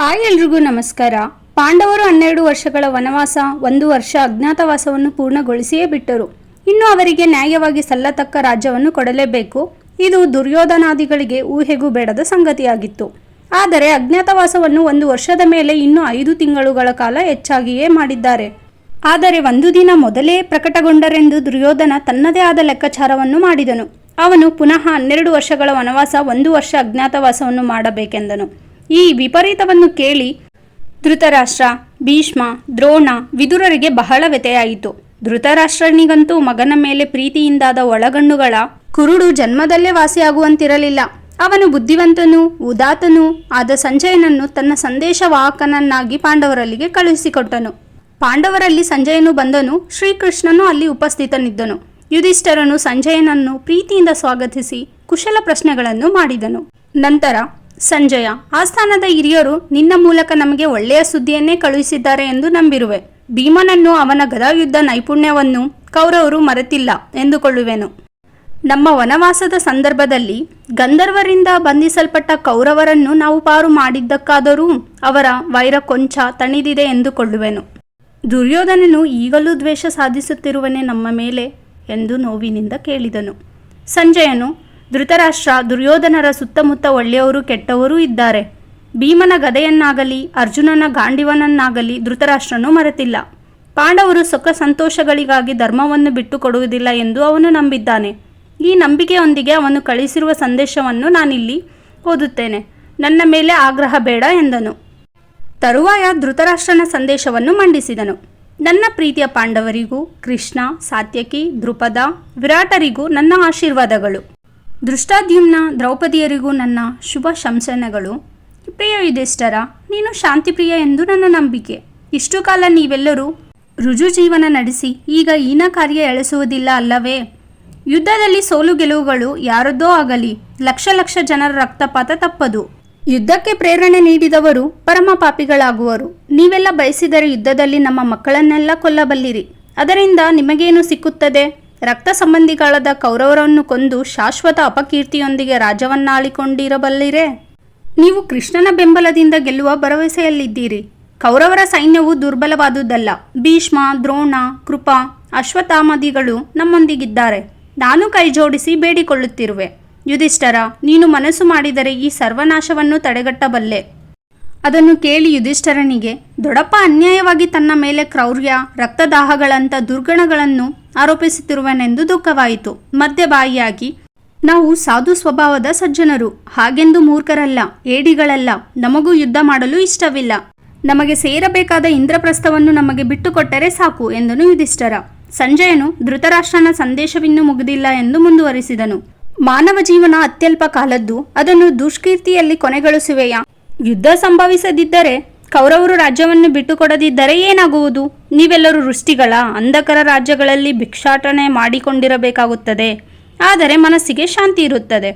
Hi ಎಲ್ರಿಗೂ ನಮಸ್ಕಾರ. ಪಾಂಡವರು ಹನ್ನೆರಡು ವರ್ಷಗಳ ವನವಾಸ, ಒಂದು ವರ್ಷ ಅಜ್ಞಾತವಾಸವನ್ನು ಪೂರ್ಣಗೊಳಿಸಿಯೇ ಬಿಟ್ಟರು. ಇನ್ನು ಅವರಿಗೆ ನ್ಯಾಯವಾಗಿ ಸಲ್ಲತಕ್ಕ ರಾಜ್ಯವನ್ನು ಕೊಡಲೇಬೇಕು. ಇದು ದುರ್ಯೋಧನಾದಿಗಳಿಗೆ ಊಹೆಗೂ ಬೇಡದ ಸಂಗತಿಯಾಗಿತ್ತು. ಆದರೆ ಅಜ್ಞಾತವಾಸವನ್ನು ಒಂದು ವರ್ಷದ ಮೇಲೆ ಇನ್ನೂ ಐದು ತಿಂಗಳುಗಳ ಕಾಲ ಹೆಚ್ಚಾಗಿಯೇ ಮಾಡಿದ್ದಾರೆ. ಆದರೆ ಒಂದು ದಿನ ಮೊದಲೇ ಪ್ರಕಟಗೊಂಡರೆಂದು ದುರ್ಯೋಧನ ತನ್ನದೇ ಆದ ಲೆಕ್ಕಾಚಾರವನ್ನು ಮಾಡಿದನು. ಅವನು ಪುನಃ ಹನ್ನೆರಡು ವರ್ಷಗಳ ವನವಾಸ, ಒಂದು ವರ್ಷ ಅಜ್ಞಾತವಾಸವನ್ನು ಮಾಡಬೇಕೆಂದನು. ಈ ವಿಪರೀತವನ್ನು ಕೇಳಿ ಧೃತರಾಷ್ಟ್ರ, ಭೀಷ್ಮ, ದ್ರೋಣ ವಿದುರರಿಗೆ ಬಹಳ ವ್ಯತೆಯಾಯಿತು ಧೃತರಾಷ್ಟ್ರನಿಗಂತೂ ಮಗನ ಮೇಲೆ ಪ್ರೀತಿಯಿಂದಾದ ಒಳಗಣ್ಣುಗಳ ಕುರುಡು ಜನ್ಮದಲ್ಲೇ ವಾಸಿಯಾಗುವಂತಿರಲಿಲ್ಲ. ಅವನು ಬುದ್ಧಿವಂತನೂ ಉದಾತನೂ ಆದ ಸಂಜಯನನ್ನು ತನ್ನ ಸಂದೇಶವಾಹಕನನ್ನಾಗಿ ಪಾಂಡವರಲ್ಲಿಗೆ ಕಳುಹಿಸಿಕೊಟ್ಟನು. ಪಾಂಡವರಲ್ಲಿ ಸಂಜಯನು ಬಂದನು, ಶ್ರೀಕೃಷ್ಣನು ಅಲ್ಲಿ ಉಪಸ್ಥಿತನಿದ್ದನು. ಯುಧಿಷ್ಠರನು ಸಂಜಯನನ್ನು ಪ್ರೀತಿಯಿಂದ ಸ್ವಾಗತಿಸಿ ಕುಶಲ ಪ್ರಶ್ನೆಗಳನ್ನು ಮಾಡಿದನು. ನಂತರ ಸಂಜಯ ಆಸ್ಥಾನದ ಹಿರಿಯರು ನಿನ್ನ ಮೂಲಕ ನಮಗೆ ಒಳ್ಳೆಯ ಸುದ್ದಿಯನ್ನೇ ಕಳುಹಿಸಿದ್ದಾರೆ ಎಂದು ನಂಬಿರುವೆ. ಭೀಮನನ್ನು ಅವನ ಗದಾಯುದ್ಧ ನೈಪುಣ್ಯವನ್ನು ಕೌರವರು ಮರೆತಿಲ್ಲ ಎಂದುಕೊಳ್ಳುವೆನು. ನಮ್ಮ ವನವಾಸದ ಸಂದರ್ಭದಲ್ಲಿ ಗಂಧರ್ವರಿಂದ ಬಂಧಿಸಲ್ಪಟ್ಟ ಕೌರವರನ್ನು ನಾವು ಪಾರು ಮಾಡಿದ್ದಕ್ಕಾದರೂ ಅವರ ವೈರ ಕೊಂಚ ತಣಿದಿದೆ ಎಂದುಕೊಳ್ಳುವೆನು. ದುರ್ಯೋಧನನು ಈಗಲೂ ದ್ವೇಷ ಸಾಧಿಸುತ್ತಿರುವನೇ ನಮ್ಮ ಮೇಲೆ ಎಂದು ನೋವಿನಿಂದ ಕೇಳಿದನು. ಸಂಜಯನು ಧೃತರಾಷ್ಟ್ರ ದುರ್ಯೋಧನರ ಸುತ್ತಮುತ್ತ ಒಳ್ಳೆಯವರು ಕೆಟ್ಟವರೂ ಇದ್ದಾರೆ. ಭೀಮನ ಗದೆಯನ್ನಾಗಲಿ, ಅರ್ಜುನನ ಗಾಂಡಿವನನ್ನಾಗಲಿ ಧೃತರಾಷ್ಟ್ರನು ಮರೆತಿಲ್ಲ. ಪಾಂಡವರು ಸುಖ ಸಂತೋಷಗಳಿಗಾಗಿ ಧರ್ಮವನ್ನು ಬಿಟ್ಟು ಕೊಡುವುದಿಲ್ಲ ಎಂದು ಅವನು ನಂಬಿದ್ದಾನೆ. ಈ ನಂಬಿಕೆಯೊಂದಿಗೆ ಅವನು ಕಳಿಸಿರುವ ಸಂದೇಶವನ್ನು ನಾನಿಲ್ಲಿ ಓದುತ್ತೇನೆ. ನನ್ನ ಮೇಲೆ ಆಗ್ರಹ ಬೇಡ ಎಂದನು. ತರುವಾಯ ಧೃತರಾಷ್ಟ್ರನ ಸಂದೇಶವನ್ನು ಮಂಡಿಸಿದನು. ನನ್ನ ಪ್ರೀತಿಯ ಪಾಂಡವರಿಗೂ, ಕೃಷ್ಣ, ಸಾತ್ಯಕಿ ದೃಪದ ವಿರಾಟರಿಗೂ ನನ್ನ ಆಶೀರ್ವಾದಗಳು. ದೃಷ್ಟಾದ್ಯುಮ್ನ ದ್ರೌಪದಿಯರಿಗೂ ನನ್ನ ಶುಭ ಶಂಸನೆಗಳು. ಪ್ರಿಯ ಯುಧಿಷ್ಠರ, ನೀನು ಶಾಂತಿಪ್ರಿಯ ಎಂದು ನನ್ನ ನಂಬಿಕೆ. ಇಷ್ಟು ಕಾಲ ನೀವೆಲ್ಲರೂ ರುಜು ಜೀವನ ನಡೆಸಿ ಈಗ ಈನ ಕಾರ್ಯ ಎಳೆಸುವುದಿಲ್ಲ ಅಲ್ಲವೇ? ಯುದ್ಧದಲ್ಲಿ ಸೋಲು ಗೆಲುವುಗಳು ಯಾರದ್ದೋ ಆಗಲಿ, ಲಕ್ಷ ಲಕ್ಷ ಜನರ ರಕ್ತಪಾತ ತಪ್ಪದು. ಯುದ್ಧಕ್ಕೆ ಪ್ರೇರಣೆ ನೀಡಿದವರು ಪರಮ ಪಾಪಿಗಳಾಗುವರು. ನೀವೆಲ್ಲ ಬಯಸಿದರೆ ಯುದ್ಧದಲ್ಲಿ ನಮ್ಮ ಮಕ್ಕಳನ್ನೆಲ್ಲ ಕೊಲ್ಲಬಲ್ಲಿರಿ. ಅದರಿಂದ ನಿಮಗೇನು ಸಿಕ್ಕುತ್ತದೆ? ರಕ್ತ ಸಂಬಂಧಿಗಳಾದ ಕೌರವರನ್ನು ಕೊಂದು ಶಾಶ್ವತ ಅಪಕೀರ್ತಿಯೊಂದಿಗೆ ರಾಜವನ್ನಾಳಿಕೊಂಡಿರಬಲ್ಲಿರೆ ನೀವು ಕೃಷ್ಣನ ಬೆಂಬಲದಿಂದ ಗೆಲ್ಲುವ ಭರವಸೆಯಲ್ಲಿದ್ದೀರಿ. ಕೌರವರ ಸೈನ್ಯವು ದುರ್ಬಲವಾದುದಲ್ಲ. ಭೀಷ್ಮ, ದ್ರೋಣ, ಕೃಪಾ, ಅಶ್ವತ್ಥಾಮದಿಗಳು ನಮ್ಮೊಂದಿಗಿದ್ದಾರೆ. ನಾನು ಕೈಜೋಡಿಸಿ ಬೇಡಿಕೊಳ್ಳುತ್ತಿರುವೆ. ಯುಧಿಷ್ಠರ, ನೀನು ಮನಸ್ಸು ಮಾಡಿದರೆ ಈ ಸರ್ವನಾಶವನ್ನು ತಡೆಗಟ್ಟಬಲ್ಲೆ. ಅದನ್ನು ಕೇಳಿ ಯುಧಿಷ್ಠರನಿಗೆ ದೊಡಪ್ಪ ಅನ್ಯಾಯವಾಗಿ ತನ್ನ ಮೇಲೆ ಕ್ರೌರ್ಯ, ರಕ್ತದಾಹಗಳಂಥ ದುರ್ಗಣಗಳನ್ನು ಆರೋಪಿಸುತ್ತಿರುವನೆಂದು ದುಃಖವಾಯಿತು. ಮಧ್ಯಬಾಯಿಯಾಗಿ, ನಾವು ಸಾಧು ಸ್ವಭಾವದ ಸಜ್ಜನರು, ಹಾಗೆಂದು ಮೂರ್ಖರಲ್ಲ, ಏಡಿಗಳಲ್ಲ, ನಮಗೂ ಯುದ್ಧ ಮಾಡಲು ಇಷ್ಟವಿಲ್ಲ. ನಮಗೆ ಸೇರಬೇಕಾದ ಇಂದ್ರಪ್ರಸ್ಥವನ್ನು ನಮಗೆ ಬಿಟ್ಟುಕೊಟ್ಟರೆ ಸಾಕು, ಎಂದನು ಯುಧಿಷ್ಠರ. ಸಂಜಯನು ಧೃತರಾಷ್ಟ್ರನ ಸಂದೇಶವಿನ್ನೂ ಮುಗಿದಿಲ್ಲ ಎಂದು ಮುಂದುವರಿಸಿದನು. ಮಾನವ ಜೀವನ ಅತ್ಯಲ್ಪ ಕಾಲದ್ದು, ಅದನ್ನು ದುಷ್ಕೀರ್ತಿಯಲ್ಲಿ ಕೊನೆಗೊಳಿಸುವೆಯಾ? ಯುದ್ಧ ಸಂಭವಿಸದಿದ್ದರೆ ಕೌರವರು ರಾಜ್ಯವನ್ನು ಬಿಟ್ಟುಕೊಡದಿದ್ದರೆ ಏನಾಗುವುದು? ನೀವೆಲ್ಲರೂ ರುಷ್ಟಿಗಳ, ಅಂಧಕರ ರಾಜ್ಯಗಳಲ್ಲಿ ಭಿಕ್ಷಾಟನೆ ಮಾಡಿಕೊಂಡಿರಬೇಕಾಗುತ್ತದೆ. ಆದರೆ ಮನಸ್ಸಿಗೆ ಶಾಂತಿ ಇರುತ್ತದೆ.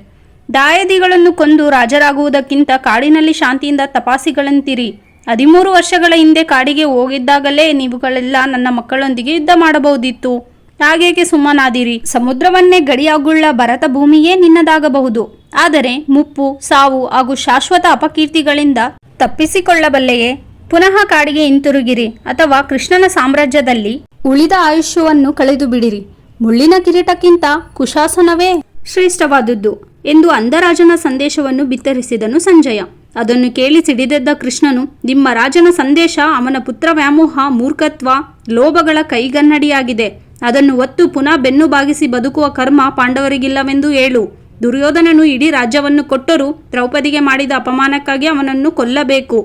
ದಾಯದಿಗಳನ್ನು ಕೊಂದು ರಾಜರಾಗುವುದಕ್ಕಿಂತ ಕಾಡಿನಲ್ಲಿ ಶಾಂತಿಯಿಂದ ತಪಾಸಿಗಳಂತಿರಿ. ಹದಿಮೂರು ವರ್ಷಗಳ ಹಿಂದೆ ಕಾಡಿಗೆ ಹೋಗಿದ್ದಾಗಲೇ ನೀವುಗಳೆಲ್ಲ ನನ್ನ ಮಕ್ಕಳೊಂದಿಗೆ ಯುದ್ಧ ಮಾಡಬಹುದಿತ್ತು. ಹಾಗೇಕೆ ಸುಮ್ಮನಾದಿರಿ? ಸಮುದ್ರವನ್ನೇ ಗಡಿಯಾಗುಳ್ಳ ಭರತ ಭೂಮಿಯೇ ನಿನ್ನದಾಗಬಹುದು. ಆದರೆ ಮುಪ್ಪು, ಸಾವು ಹಾಗೂ ಶಾಶ್ವತ ಅಪಕೀರ್ತಿಗಳಿಂದ ತಪ್ಪಿಸಿಕೊಳ್ಳಬಲ್ಲೆಯೇ? ಪುನಃ ಕಾಡಿಗೆ ಹಿಂತಿರುಗಿರಿ ಅಥವಾ ಕೃಷ್ಣನ ಸಾಮ್ರಾಜ್ಯದಲ್ಲಿ ಉಳಿದ ಆಯುಷ್ಯವನ್ನು ಕಳೆದು ಬಿಡಿರಿ. ಮುಳ್ಳಿನ ಕಿರೀಟಕ್ಕಿಂತ ಕುಶಾಸನವೇ? ಶ್ರೇಷ್ಠವಾದುದು ಎಂದು ಅಂಧರಾಜನ ಸಂದೇಶವನ್ನು ಬಿತ್ತರಿಸಿದನು ಸಂಜಯ. ಅದನ್ನು ಕೇಳಿ ಸಿಡಿದೆದ್ದ ಕೃಷ್ಣನು, ನಿಮ್ಮ ರಾಜನ ಸಂದೇಶ, ಅವನ ಪುತ್ರ ವ್ಯಾಮೋಹ, ಮೂರ್ಖತ್ವ, ಲೋಭಗಳ ಕೈಗನ್ನಡಿಯಾಗಿದೆ. ಅದನ್ನು ಒತ್ತು ಪುನಃ ಬೆನ್ನು ಬಾಗಿಸಿ ಬದುಕುವ ಕರ್ಮ ಪಾಂಡವರಿಗಿಲ್ಲವೆಂದು ಹೇಳು. ದುರ್ಯೋಧನನು ಇಡೀ ರಾಜ್ಯವನ್ನು ಕೊಟ್ಟರೂ ದ್ರೌಪದಿಗೆ ಮಾಡಿದ ಅಪಮಾನಕ್ಕಾಗಿ ಅವನನ್ನು ಕೊಲ್ಲಬೇಕು.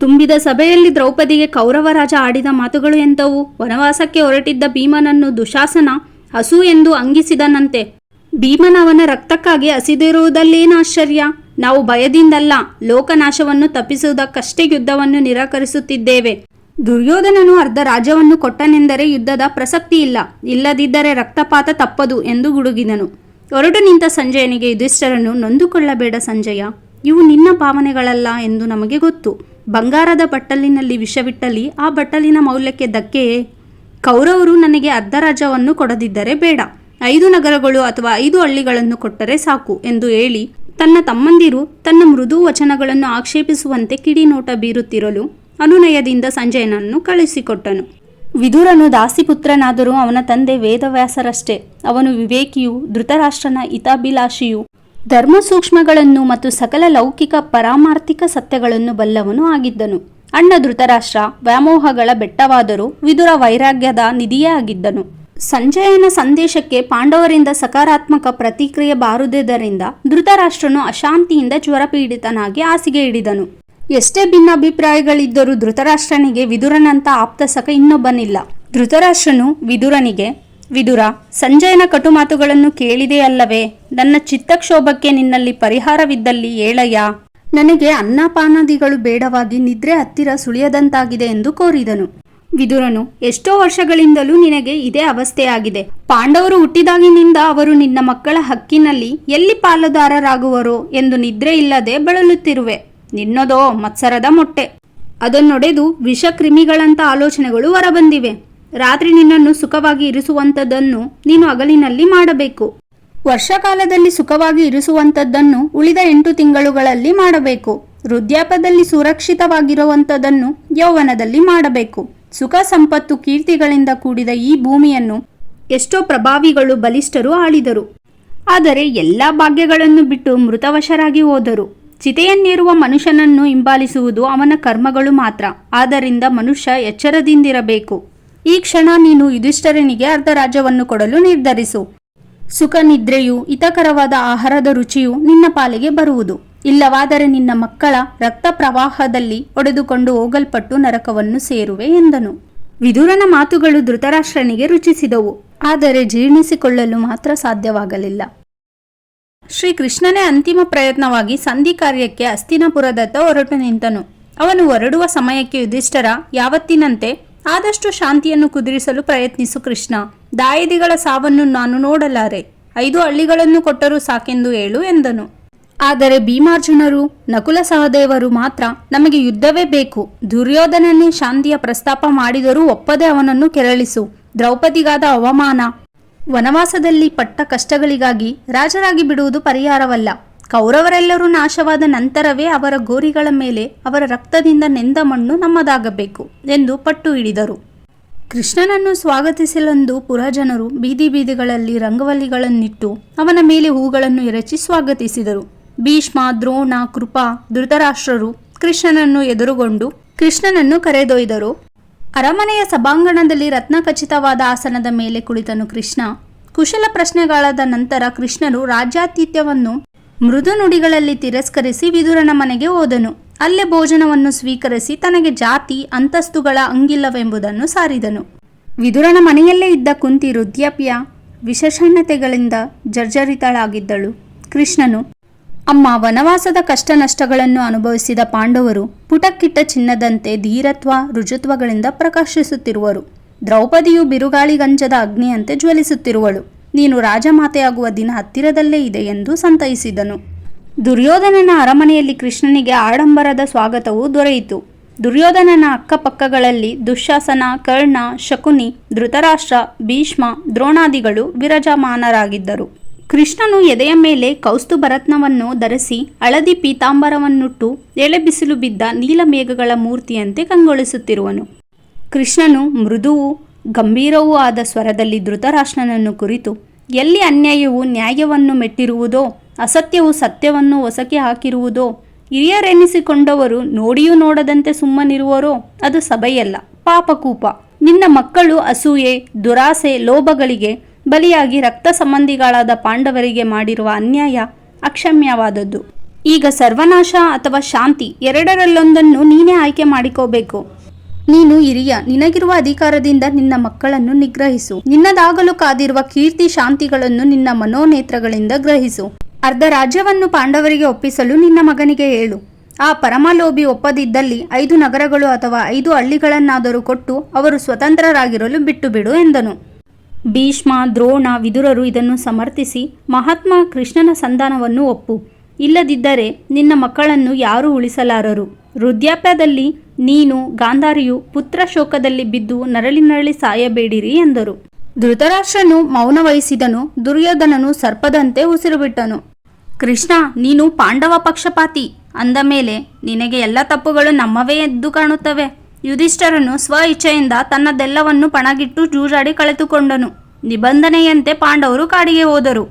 ತುಂಬಿದ ಸಭೆಯಲ್ಲಿ ದ್ರೌಪದಿಗೆ ಕೌರವ ರಾಜ ಆಡಿದ ಮಾತುಗಳು ಎಂತವು ವನವಾಸಕ್ಕೆ ಹೊರಟಿದ್ದ ಭೀಮನನ್ನು ದುಶಾಸನ ಹಸು ಎಂದು ಅಂಗಿಸಿದನಂತೆ. ಭೀಮನ ಅವನ ರಕ್ತಕ್ಕಾಗಿ ಹಸಿದಿರುವುದಲ್ಲೇನು ಆಶ್ಚರ್ಯ? ನಾವು ಭಯದಿಂದಲ್ಲ, ಲೋಕನಾಶವನ್ನು ತಪ್ಪಿಸುವುದಕ್ಕಷ್ಟೇ ಯುದ್ಧವನ್ನು ನಿರಾಕರಿಸುತ್ತಿದ್ದೇವೆ. ದುರ್ಯೋಧನನು ಅರ್ಧ ರಾಜ್ಯವನ್ನು ಕೊಟ್ಟನೆಂದರೆ ಯುದ್ಧದ ಪ್ರಸಕ್ತಿ ಇಲ್ಲ ಇಲ್ಲದಿದ್ದರೆ ರಕ್ತಪಾತ ತಪ್ಪದು ಎಂದು ಗುಡುಗಿದನು. ಹೊರಟು ನಿಂತ ಸಂಜಯನಿಗೆ ಯುಧಿಷ್ಠರನ್ನು, ನೊಂದುಕೊಳ್ಳಬೇಡ ಸಂಜಯ, ಇವು ನಿನ್ನ ಭಾವನೆಗಳಲ್ಲ ಎಂದು ನಮಗೆ ಗೊತ್ತು. ಬಂಗಾರದ ಬಟ್ಟಲಿನಲ್ಲಿ ವಿಷವಿಟ್ಟಲ್ಲಿ ಆ ಬಟ್ಟಲಿನ ಮೌಲ್ಯಕ್ಕೆ ಧಕ್ಕೆಯೇ ಕೌರವರು ನನಗೆ ಅರ್ಧ ರಾಜ್ಯವನ್ನು ಕೊಡದಿದ್ದರೆ ಬೇಡ. ಐದು ನಗರಗಳು ಅಥವಾ ಐದು ಹಳ್ಳಿಗಳನ್ನು ಕೊಟ್ಟರೆ ಸಾಕು ಎಂದು ಹೇಳಿ ತನ್ನ ತಮ್ಮಂದಿರು ತನ್ನ ಮೃದು ವಚನಗಳನ್ನು ಆಕ್ಷೇಪಿಸುವಂತೆ ಕಿಡಿನೋಟ ಬೀರುತ್ತಿರಲು ಅನುನಯದಿಂದ ಸಂಜಯನನ್ನು ಕಳಿಸಿಕೊಟ್ಟನು. ವಿದುರನು ದಾಸಿಪುತ್ರನಾದರೂ ಅವನ ತಂದೆ ವೇದವ್ಯಾಸರಷ್ಟೇ. ಅವನು ವಿವೇಕಿಯು, ಧೃತರಾಷ್ಟ್ರನ ಹಿತಾಭಿಲಾಷಿಯು. ಧರ್ಮ ಸೂಕ್ಷ್ಮಗಳನ್ನು ಮತ್ತು ಸಕಲ ಲೌಕಿಕ ಪರಾಮಾರ್ಥಿಕ ಸತ್ಯಗಳನ್ನು ಬಲ್ಲವನು ಆಗಿದ್ದನು. ಅಣ್ಣ ಧೃತರಾಷ್ಟ್ರ, ವ್ಯಾಮೋಹಗಳ ಬೆಟ್ಟವಾದರೂ ವಿದುರ ವೈರಾಗ್ಯದ ನಿಧಿಯೇ ಆಗಿದ್ದನು. ಸಂಜಯನ ಸಂದೇಶಕ್ಕೆ ಪಾಂಡವರಿಂದ ಸಕಾರಾತ್ಮಕ ಪ್ರತಿಕ್ರಿಯೆ ಬಾರದಿದ್ದರಿಂದ ಧೃತರಾಷ್ಟ್ರನು ಅಶಾಂತಿಯಿಂದ ಜ್ವರಪೀಡಿತನಾಗಿ ಹಾಸಿಗೆ ಹಿಡಿದನು. ಎಷ್ಟೇ ಭಿನ್ನಾಭಿಪ್ರಾಯಗಳಿದ್ದರೂ ಧೃತರಾಷ್ಟ್ರನಿಗೆ ವಿದುರನಂತ ಆಪ್ತ ಸಖ ಇನ್ನೊಬ್ಬನಿಲ್ಲ. ಧೃತರಾಷ್ಟ್ರನು ವಿದುರನಿಗೆ, ವಿದುರ, ಸಂಜಯನ ಕಟು ಮಾತುಗಳನ್ನು ಕೇಳಿದೆಯಲ್ಲವೇ ನನ್ನ ಚಿತ್ತಕ್ಷೋಭಕ್ಕೆ ನಿನ್ನಲ್ಲಿ ಪರಿಹಾರವಿದ್ದಲ್ಲಿ ಏಳಯ್ಯ? ನನಗೆ ಅನ್ನಪಾನಾದಿಗಳು ಬೇಡವಾಗಿ ನಿದ್ರೆ ಹತ್ತಿರ ಸುಳಿಯದಂತಾಗಿದೆ ಎಂದು ಕೋರಿದನು. ವಿದುರನು, ಎಷ್ಟೋ ವರ್ಷಗಳಿಂದಲೂ ನಿನಗೆ ಇದೇ ಅವಸ್ಥೆಯಾಗಿದೆ. ಪಾಂಡವರು ಹುಟ್ಟಿದಾಗಿನಿಂದ ಅವರು ನಿನ್ನ ಮಕ್ಕಳ ಹಕ್ಕಿನಲ್ಲಿ ಎಲ್ಲಿ ಪಾಲುದಾರರಾಗುವರೋ ಎಂದು ನಿದ್ರೆ ಇಲ್ಲದೆ ಬಳಲುತ್ತಿರುವೆ. ನಿನ್ನದೋ ಮತ್ಸರದ ಮೊಟ್ಟೆ. ಅದನ್ನೊಡೆದು ವಿಷಕ್ರಿಮಿಗಳಂತ ಆಲೋಚನೆಗಳು ಹೊರಬಂದಿವೆ. ರಾತ್ರಿ ನಿನ್ನನ್ನು ಸುಖವಾಗಿ ಇರಿಸುವಂಥದ್ದನ್ನು ನೀನು ಹಗಲಿನಲ್ಲಿ ಮಾಡಬೇಕು. ವರ್ಷಕಾಲದಲ್ಲಿ ಸುಖವಾಗಿ ಇರಿಸುವಂಥದ್ದನ್ನು ಉಳಿದ ಎಂಟು ತಿಂಗಳುಗಳಲ್ಲಿ ಮಾಡಬೇಕು. ವೃದ್ಧಾಪದಲ್ಲಿ ಸುರಕ್ಷಿತವಾಗಿರುವಂಥದ್ದನ್ನು ಯೌವನದಲ್ಲಿ ಮಾಡಬೇಕು. ಸುಖ, ಸಂಪತ್ತು, ಕೀರ್ತಿಗಳಿಂದ ಕೂಡಿದ ಈ ಭೂಮಿಯನ್ನು ಎಷ್ಟೋ ಪ್ರಭಾವಿಗಳು ಬಲಿಷ್ಠರು ಆಳಿದರು. ಆದರೆ ಎಲ್ಲ ಭಾಗ್ಯಗಳನ್ನು ಬಿಟ್ಟು ಮೃತವಶರಾಗಿ ಹೋದರು. ಚಿತೆಯನ್ನೇರುವ ಮನುಷ್ಯನನ್ನು ಹಿಂಬಾಲಿಸುವುದು ಅವನ ಕರ್ಮಗಳು ಮಾತ್ರ. ಆದ್ದರಿಂದ ಮನುಷ್ಯ ಎಚ್ಚರದಿಂದಿರಬೇಕು. ಈ ಕ್ಷಣ ನೀನು ಯುಧಿಷ್ಠರನಿಗೆ ಅರ್ಧ ರಾಜ್ಯವನ್ನು ಕೊಡಲು ನಿರ್ಧರಿಸು. ಸುಖ, ನಿದ್ರೆಯು, ಹಿತಕರವಾದ ಆಹಾರದ ರುಚಿಯು ನಿನ್ನ ಪಾಲಿಗೆ ಬರುವುದು. ಇಲ್ಲವಾದರೆ ನಿನ್ನ ಮಕ್ಕಳ ರಕ್ತ ಪ್ರವಾಹದಲ್ಲಿ ಒಡೆದುಕೊಂಡು ಹೋಗಲ್ಪಟ್ಟು ನರಕವನ್ನು ಸೇರುವೆ ಎಂದನು. ವಿದುರನ ಮಾತುಗಳು ಧೃತರಾಷ್ಟ್ರನಿಗೆ ರುಚಿಸಿದವು. ಆದರೆ ಜೀರ್ಣಿಸಿಕೊಳ್ಳಲು ಮಾತ್ರ ಸಾಧ್ಯವಾಗಲಿಲ್ಲ. ಶ್ರೀಕೃಷ್ಣನೇ ಅಂತಿಮ ಪ್ರಯತ್ನವಾಗಿ ಸಂಧಿ ಕಾರ್ಯಕ್ಕೆ ಅಸ್ತಿನಪುರದತ್ತ ಹೊರಟು ನಿಂತನು. ಅವನು ಹೊರಡುವ ಸಮಯಕ್ಕೆ ಯುಧಿಷ್ಠರ, ಯಾವತ್ತಿನಂತೆ ಆದಷ್ಟು ಶಾಂತಿಯನ್ನು ಕುದುರಿಸಲು ಪ್ರಯತ್ನಿಸು ಕೃಷ್ಣ. ದಾಯದಿಗಳ ಸಾವನ್ನು ನಾನು ನೋಡಲಾರೆ. ಐದು ಹಳ್ಳಿಗಳನ್ನು ಕೊಟ್ಟರೂ ಸಾಕೆಂದು ಹೇಳು ಎಂದನು. ಆದರೆ ಭೀಮಾರ್ಜುನರು, ನಕುಲ ಸಹದೇವರು ಮಾತ್ರ ನಮಗೆ ಯುದ್ಧವೇ ಬೇಕು. ದುರ್ಯೋಧನನೇ ಶಾಂತಿಯ ಪ್ರಸ್ತಾಪ ಮಾಡಿದರೂ ಒಪ್ಪದೆ ಅವನನ್ನು ಕೆರಳಿಸು. ದ್ರೌಪದಿಗಾದ ಅವಮಾನ ವನವಾಸದಲ್ಲಿ ಪಟ್ಟ ಕಷ್ಟಗಳಿಗಾಗಿ ರಾಜರಾಗಿ ಬಿಡುವುದು ಪರಿಹಾರವಲ್ಲ. ಕೌರವರೆಲ್ಲರೂ ನಾಶವಾದ ನಂತರವೇ ಅವರ ಗೋರಿಗಳ ಮೇಲೆ ಅವರ ರಕ್ತದಿಂದ ನೆಂದ ಮಣ್ಣು ನಮ್ಮದಾಗಬೇಕು ಎಂದು ಪಟ್ಟು ಹಿಡಿದರು. ಕೃಷ್ಣನನ್ನು ಸ್ವಾಗತಿಸಲೆಂದು ಪುರಜನರು ಬೀದಿ ಬೀದಿಗಳಲ್ಲಿ ರಂಗವಲ್ಲಿಗಳನ್ನಿಟ್ಟು ಅವನ ಮೇಲೆ ಹೂಗಳನ್ನು ಎರಚಿ ಸ್ವಾಗತಿಸಿದರು. ಭೀಷ್ಮ, ದ್ರೋಣ, ಕೃಪಾ, ಧೃತರಾಷ್ಟ್ರರು ಕೃಷ್ಣನನ್ನು ಎದುರುಗೊಂಡು ಕೃಷ್ಣನನ್ನು ಕರೆದೊಯ್ದರು. ಅರಮನೆಯ ಸಭಾಂಗಣದಲ್ಲಿ ರತ್ನಖಚಿತವಾದ ಆಸನದ ಮೇಲೆ ಕುಳಿತನು ಕೃಷ್ಣ. ಕುಶಲ ಪ್ರಶ್ನೆಗಳಾದ ನಂತರ ಕೃಷ್ಣನು ರಾಜ್ಯಾತಿಥ್ಯವನ್ನು ಮೃದು ನುಡಿಗಳಲ್ಲಿ ತಿರಸ್ಕರಿಸಿ ವಿದುರನ ಮನೆಗೆ ಹೋದನು. ಅಲ್ಲೇ ಭೋಜನವನ್ನು ಸ್ವೀಕರಿಸಿ ತನಗೆ ಜಾತಿ, ಅಂತಸ್ತುಗಳ ಅಂಗಿಲ್ಲವೆಂಬುದನ್ನು ಸಾರಿದನು. ವಿದುರನ ಮನೆಯಲ್ಲೇ ಇದ್ದ ಕುಂತಿ ವೃದ್ಧಾಪ್ಯ ವಿಶೇಷಣತೆಗಳಿಂದ ಜರ್ಜರಿತಳಾಗಿದ್ದಳು. ಕೃಷ್ಣನು ಅಮ್ಮ ವನವಾಸದ ಕಷ್ಟ ನಷ್ಟಗಳನ್ನು ಅನುಭವಿಸಿದ ಪಾಂಡವರು ಪುಟಕ್ಕಿಟ್ಟ ಚಿನ್ನದಂತೆ ಧೀರತ್ವ, ರುಜುತ್ವಗಳಿಂದ ಪ್ರಕಾಶಿಸುತ್ತಿರುವರು. ದ್ರೌಪದಿಯು ಬಿರುಗಾಳಿಗಂಜದ ಅಗ್ನಿಯಂತೆ ಜ್ವಲಿಸುತ್ತಿರುವಳು. ನೀನು ರಾಜಮಾತೆಯಾಗುವ ದಿನ ಹತ್ತಿರದಲ್ಲೇ ಇದೆ ಎಂದು ಸಂತೈಸಿದನು. ದುರ್ಯೋಧನನ ಅರಮನೆಯಲ್ಲಿ ಕೃಷ್ಣನಿಗೆ ಆಡಂಬರದ ಸ್ವಾಗತವು ದೊರೆಯಿತು. ದುರ್ಯೋಧನನ ಅಕ್ಕಪಕ್ಕಗಳಲ್ಲಿ ದುಶಾಸನ, ಕರ್ಣ, ಶಕುನಿ, ಧೃತರಾಷ್ಟ್ರ, ಭೀಷ್ಮ, ದ್ರೋಣಾದಿಗಳು ವಿರಾಜಮಾನರಾಗಿದ್ದರು. ಕೃಷ್ಣನು ಎದೆಯ ಮೇಲೆ ಕೌಸ್ತುಭರತ್ನವನ್ನು ಧರಿಸಿ ಹಳದಿ ಪೀತಾಂಬರವನ್ನುಟ್ಟು ಎಳೆ ಬಿಸಿಲು ಬಿದ್ದ ನೀಲಮೇಘಗಳ ಮೂರ್ತಿಯಂತೆ ಕಂಗೊಳಿಸುತ್ತಿರುವನು. ಕೃಷ್ಣನು ಮೃದುವು ಗಂಭೀರವೂ ಆದ ಸ್ವರದಲ್ಲಿ ಧೃತರಾಷ್ಟ್ರನನ್ನು ಕುರಿತು, ಎಲ್ಲಿ ಅನ್ಯಾಯವು ನ್ಯಾಯವನ್ನು ಮೆಟ್ಟಿರುವುದೋ, ಅಸತ್ಯವು ಸತ್ಯವನ್ನು ಹೊಸಕಿ ಹಾಕಿರುವುದೋ, ಹಿರಿಯರೆನಿಸಿಕೊಂಡವರು ನೋಡಿಯೂ ನೋಡದಂತೆ ಸುಮ್ಮನಿರುವರೋ, ಅದು ಸಭೆಯಲ್ಲ, ಪಾಪಕೂಪ. ನಿನ್ನ ಮಕ್ಕಳು ಅಸೂಯೆ, ದುರಾಸೆ, ಲೋಭಗಳಿಗೆ ಬಲಿಯಾಗಿ ರಕ್ತ ಸಂಬಂಧಿಗಳಾದ ಪಾಂಡವರಿಗೆ ಮಾಡಿರುವ ಅನ್ಯಾಯ ಅಕ್ಷಮ್ಯವಾದದ್ದು. ಈಗ ಸರ್ವನಾಶ ಅಥವಾ ಶಾಂತಿ ಎರಡರಲ್ಲೊಂದನ್ನು ನೀನೇ ಆಯ್ಕೆ ಮಾಡಿಕೋಬೇಕು. ನೀನು ಹಿರಿಯ, ನಿನಗಿರುವ ಅಧಿಕಾರದಿಂದ ನಿನ್ನ ಮಕ್ಕಳನ್ನು ನಿಗ್ರಹಿಸು. ನಿನ್ನದಾಗಲು ಕಾದಿರುವ ಕೀರ್ತಿ ಶಾಂತಿಗಳನ್ನು ನಿನ್ನ ಮನೋನೇತ್ರಗಳಿಂದ ಗ್ರಹಿಸು. ಅರ್ಧ ರಾಜ್ಯವನ್ನು ಪಾಂಡವರಿಗೆ ಒಪ್ಪಿಸಲು ನಿನ್ನ ಮಗನಿಗೆ ಹೇಳು. ಆ ಪರಮಲೋಭಿ ಒಪ್ಪದಿದ್ದಲ್ಲಿ ಐದು ನಗರಗಳು ಅಥವಾ ಐದು ಹಳ್ಳಿಗಳನ್ನಾದರೂ ಕೊಟ್ಟು ಅವರು ಸ್ವತಂತ್ರರಾಗಿರಲು ಬಿಟ್ಟು ಬಿಡು ಎಂದನು. ಭೀಷ್ಮ, ದ್ರೋಣ, ವಿದುರರು ಇದನ್ನು ಸಮರ್ಥಿಸಿ ಮಹಾತ್ಮ ಕೃಷ್ಣನ ಸಂಧಾನವನ್ನು ಒಪ್ಪು. ಇಲ್ಲದಿದ್ದರೆ ನಿನ್ನ ಮಕ್ಕಳನ್ನು ಯಾರೂ ಉಳಿಸಲಾರರು. ವೃದ್ಧಾಪ್ಯದಲ್ಲಿ ನೀನು, ಗಾಂಧಾರಿಯು ಪುತ್ರ ಶೋಕದಲ್ಲಿ ಬಿದ್ದು ನರಳಿ ನರಳಿ ಸಾಯಬೇಡಿರಿ ಎಂದರು. ಧೃತರಾಷ್ಟ್ರನು ಮೌನವಹಿಸಿದನು ದುರ್ಯೋಧನನು ಸರ್ಪದಂತೆ ಉಸಿರು ಬಿಟ್ಟನು ಕೃಷ್ಣ, ನೀನು ಪಾಂಡವ ಪಕ್ಷಪಾತಿ. ಅಂದ ಮೇಲೆ, ನಿನಗೆ ಎಲ್ಲ ತಪ್ಪುಗಳು ನಮ್ಮವೇ ಎದ್ದು ಕಾಣುತ್ತವೆ. ಯುಧಿಷ್ಠರನು ಸ್ವ ಇಚ್ಛೆಯಿಂದ ತನ್ನದೆಲ್ಲವನ್ನು ಪಣಗಿಟ್ಟು ಜೂಜಾಡಿ ಕಳೆದುಕೊಂಡನು. ನಿಬಂಧನೆಯಂತೆ ಪಾಂಡವರು ಕಾಡಿಗೆ ಹೋದರು.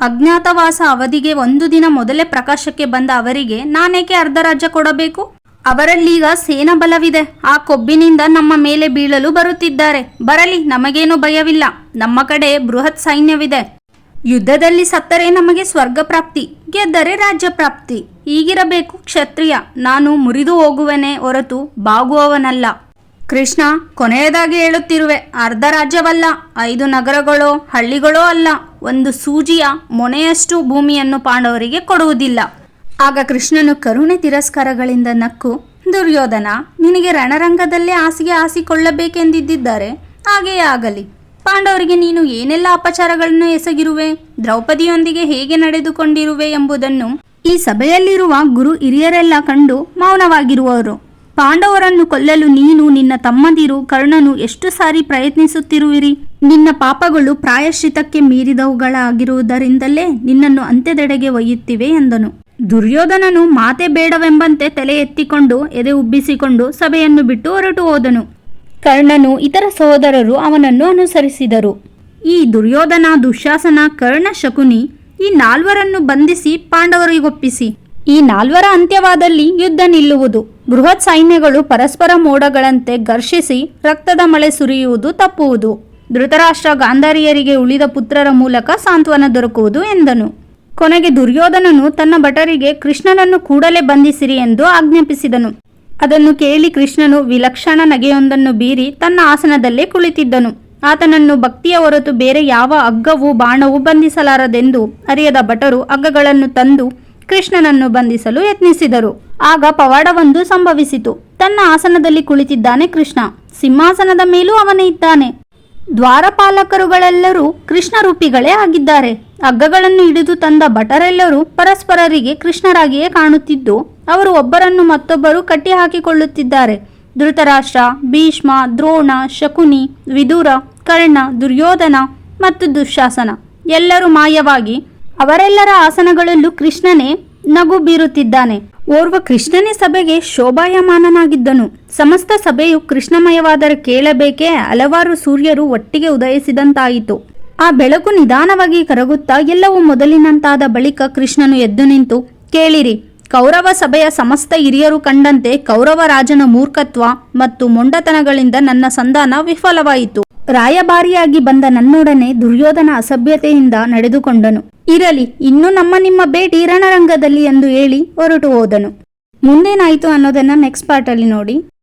ಅಜ್ಞಾತವಾಸ ಅವಧಿಗೆ ಒಂದು ದಿನ ಮೊದಲೇ ಪ್ರಕಾಶಕ್ಕೆ ಬಂದ ಅವರಿಗೆ, ನಾನೇಕೆ ಅರ್ಧ ರಾಜ್ಯ ಕೊಡಬೇಕು? ಅವರಲ್ಲೀಗ ಸೇನಾ ಬಲವಿದೆ ಆ ಕೊಬ್ಬಿನಿಂದ ನಮ್ಮ ಮೇಲೆ ಬೀಳಲು ಬರುತ್ತಿದ್ದಾರೆ. ಬರಲಿ, ನಮಗೇನು ಭಯವಿಲ್ಲ. ನಮ್ಮ ಕಡೆ ಬೃಹತ್ ಸೈನ್ಯವಿದೆ. ಯುದ್ಧದಲ್ಲಿ ಸತ್ತರೆ ನಮಗೆ ಸ್ವರ್ಗ ಪ್ರಾಪ್ತಿ ಗೆದ್ದರೆ ರಾಜ್ಯ ಪ್ರಾಪ್ತಿ ಹೀಗಿರಬೇಕು ಕ್ಷತ್ರಿಯ. ನಾನು ಮುರಿದು ಹೋಗುವೆನೆ ಹೊರತು ಬಾಗುವವನಲ್ಲ. ಕೃಷ್ಣ ಕೊನೆಯದಾಗಿ ಹೇಳುತ್ತಿರುವೆ, ಅರ್ಧ ರಾಜ್ಯವಲ್ಲ, ಐದು ನಗರಗಳೋ, ಹಳ್ಳಿಗಳೋ ಅಲ್ಲ, ಒಂದು ಸೂಜಿಯ ಮೊನೆಯಷ್ಟು ಭೂಮಿಯನ್ನು ಪಾಂಡವರಿಗೆ ಕೊಡುವುದಿಲ್ಲ. ಆಗ ಕೃಷ್ಣನು ಕರುಣೆ ತಿರಸ್ಕಾರಗಳಿಂದ ನಕ್ಕು, ದುರ್ಯೋಧನ, ನಿನಗೆ ರಣರಂಗದಲ್ಲೇ ಹಾಸಿಗೆ ಹಾಸಿಕೊಳ್ಳಬೇಕೆಂದಿದ್ದಿದ್ದಾರೆ ಹಾಗೆಯೇ ಆಗಲಿ. ಪಾಂಡವರಿಗೆ ನೀನು ಏನೆಲ್ಲ ಅಪಚಾರಗಳನ್ನು ಎಸಗಿರುವೆ? ದ್ರೌಪದಿಯೊಂದಿಗೆ ಹೇಗೆ ನಡೆದುಕೊಂಡಿರುವೆ ಎಂಬುದನ್ನು ಈ ಸಭೆಯಲ್ಲಿರುವ ಗುರು ಹಿರಿಯರೆಲ್ಲ ಕಂಡು ಮೌನವಾಗಿರುವವರು ಪಾಂಡವರನ್ನು ಕೊಲ್ಲಲು ನೀನು ನಿನ್ನ ತಮ್ಮದಿರು ಕರ್ಣನು ಎಷ್ಟು ಸಾರಿ ಪ್ರಯತ್ನಿಸುತ್ತಿರುವಿರಿ? ನಿನ್ನ ಪಾಪಗಳು ಪ್ರಾಯಶ್ಚಿತಕ್ಕೆ ಮೀರಿದವುಗಳಾಗಿರುವುದರಿಂದಲೇ ನಿನ್ನನ್ನು ಅಂತ್ಯದೆಡೆಗೆ ಒಯ್ಯುತ್ತಿವೆ ಎಂದನು. ದುರ್ಯೋಧನನು ಮಾತೆ ಬೇಡವೆಂಬಂತೆ ತಲೆ ಎತ್ತಿಕೊಂಡು ಎದೆ ಉಬ್ಬಿಸಿಕೊಂಡು ಸಭೆಯನ್ನು ಬಿಟ್ಟು ಹೊರಟು ಹೋದನು. ಕರ್ಣನು ಇತರ ಸಹೋದರರು ಅವನನ್ನು ಅನುಸರಿಸಿದರು. ಈ ದುರ್ಯೋಧನ ದುಶಾಸನ ಕರ್ಣ ಶಕುನಿ ಈ ನಾಲ್ವರನ್ನು ಬಂಧಿಸಿ ಪಾಂಡವರಿಗೊಪ್ಪಿಸಿ. ಈ ನಾಲ್ವರ ಅಂತ್ಯವಾದಲ್ಲಿ ಯುದ್ಧ ನಿಲ್ಲುವುದು. ಬೃಹತ್ ಸೈನ್ಯಗಳು ಪರಸ್ಪರ ಮೋಡಗಳಂತೆ ಘರ್ಷಿಸಿ ರಕ್ತದ ಮಳೆ ಸುರಿಯುವುದು ತಪ್ಪುವುದು. ಧೃತರಾಷ್ಟ್ರ ಗಾಂಧಾರಿಯರಿಗೆ ಉಳಿದ ಪುತ್ರರ ಮೂಲಕ ಸಾಂತ್ವನ ದೊರಕುವುದು ಎಂದನು. ಕೊನೆಗೆ ದುರ್ಯೋಧನನು ತನ್ನ ಭಟರಿಗೆ ಕೃಷ್ಣನನ್ನು ಕೂಡಲೇ ಬಂಧಿಸಿರಿ ಎಂದು ಆಜ್ಞಾಪಿಸಿದನು. ಅದನ್ನು ಕೇಳಿ ಕೃಷ್ಣನು ವಿಲಕ್ಷಣ ನಗೆಯೊಂದನ್ನು ಬೀರಿ ತನ್ನ ಆಸನದಲ್ಲೇ ಕುಳಿತಿದ್ದನು. ಆತನನ್ನು ಭಕ್ತಿಯ ಹೊರತು ಬೇರೆ ಯಾವ ಅಗ್ಗವೂ ಬಾಣವೂ ಬಂಧಿಸಲಾರದೆಂದು ಅರಿಯದ ಭಟರು ಅಗ್ಗಗಳನ್ನು ತಂದು ಕೃಷ್ಣನನ್ನು ಬಂಧಿಸಲು ಯತ್ನಿಸಿದರು. ಆಗ ಪವಾಡವೊಂದು ಸಂಭವಿಸಿತು. ತನ್ನ ಆಸನದಲ್ಲಿ ಕುಳಿತಿದ್ದಾನೆ ಕೃಷ್ಣ. ಸಿಂಹಾಸನದ ಮೇಲೂ ಅವನೇ ಇದ್ದಾನೆ. ದ್ವಾರಪಾಲಕರುಗಳೆಲ್ಲರೂ ಕೃಷ್ಣ ರೂಪಿಗಳೇ ಆಗಿದ್ದಾರೆ. ಹಗ್ಗಗಳನ್ನು ಹಿಡಿದು ತಂದ ಭಟರೆಲ್ಲರೂ ಪರಸ್ಪರರಿಗೆ ಕೃಷ್ಣರಾಗಿಯೇ ಕಾಣುತ್ತಿದ್ದು, ಅವರು ಒಬ್ಬರನ್ನು ಮತ್ತೊಬ್ಬರು ಕಟ್ಟಿಹಾಕಿಕೊಳ್ಳುತ್ತಿದ್ದಾರೆ. ಧೃತರಾಷ್ಟ್ರ, ಭೀಷ್ಮ, ದ್ರೋಣ, ಶಕುನಿ, ವಿದುರ ಕರ್ಣ, ದುರ್ಯೋಧನ ಮತ್ತು ದುಶಾಸನ ಎಲ್ಲರೂ ಮಾಯವಾಗಿ ಅವರೆಲ್ಲರ ಆಸನಗಳಲ್ಲೂ ಕೃಷ್ಣನೇ ನಗು ಬೀರುತ್ತಿದ್ದಾನೆ. ಓರ್ವ ಕೃಷ್ಣನೇ ಸಭೆಗೆ ಶೋಭಾಯಮಾನನಾಗಿದ್ದನು. ಸಮಸ್ತ ಸಭೆಯು ಕೃಷ್ಣಮಯವಾದರೆ ಕೇಳಬೇಕೇ ಹಲವಾರು ಸೂರ್ಯರು ಒಟ್ಟಿಗೆ ಉದಯಿಸಿದಂತಾಯಿತು. ಆ ಬೆಳಕು ನಿಧಾನವಾಗಿ ಕರಗುತ್ತಾ ಎಲ್ಲವೂ ಮೊದಲಿನಂತಾದ ಬಳಿಕ ಕೃಷ್ಣನು ಎದ್ದು ನಿಂತು, ಕೇಳಿರಿ, ಕೌರವ ಸಭೆಯ ಸಮಸ್ತ ಹಿರಿಯರು ಕಂಡಂತೆ ಕೌರವ ರಾಜನ ಮೂರ್ಖತ್ವ ಮತ್ತು ಮೊಂಡತನಗಳಿಂದ ನನ್ನ ಸಂಧಾನ ವಿಫಲವಾಯಿತು. ರಾಯಭಾರಿಯಾಗಿ ಬಂದ ನನ್ನೊಡನೆ ದುರ್ಯೋಧನ ಅಸಭ್ಯತೆಯಿಂದ ನಡೆದುಕೊಂಡನು. ಇರಲಿ, ಇನ್ನು ನಮ್ಮ ನಿಮ್ಮ ಭೇಟಿ ರಣರಂಗದಲ್ಲಿ ಎಂದು ಹೇಳಿ ಹೊರಟು ಹೋದನು. ಮುಂದೇನಾಯಿತು ಅನ್ನೋದನ್ನ ನೆಕ್ಸ್ಟ್ ಪಾರ್ಟಲ್ಲಿ ನೋಡಿ.